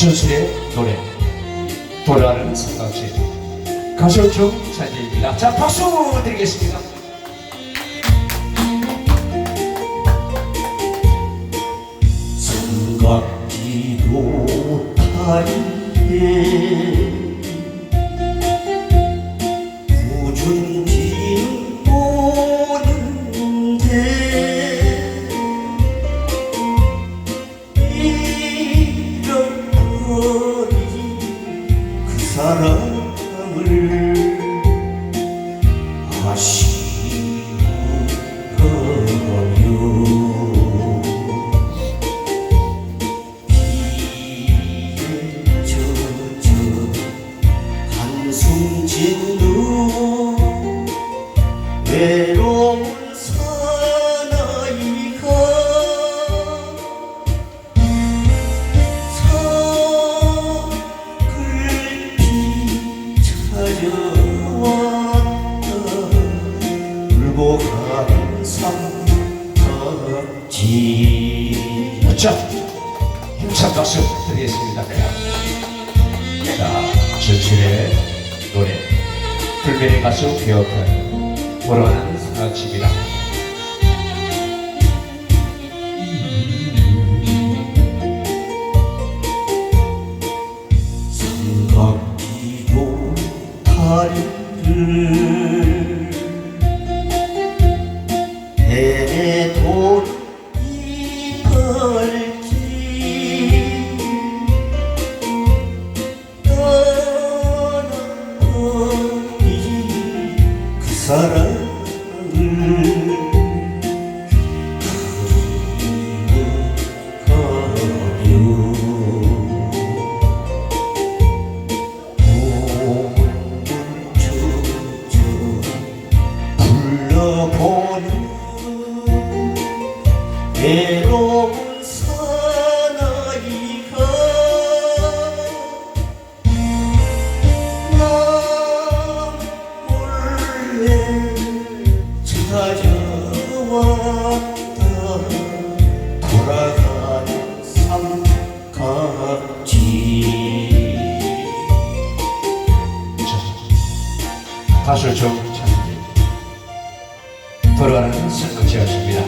준수의 노래 돌아가는 삼각지 가수 정찬재입니다. 자 박수 드리겠습니다. 삼각지도 다리에 그 사람을 아쉬워요 젖어 한숨 기억하는 돌아가는 삼각지입니다. 삼각기도 다리를 해도 이걸지 떠나버린 그 사랑을 가수 정찬재 돌아가는 삼각지였습니다.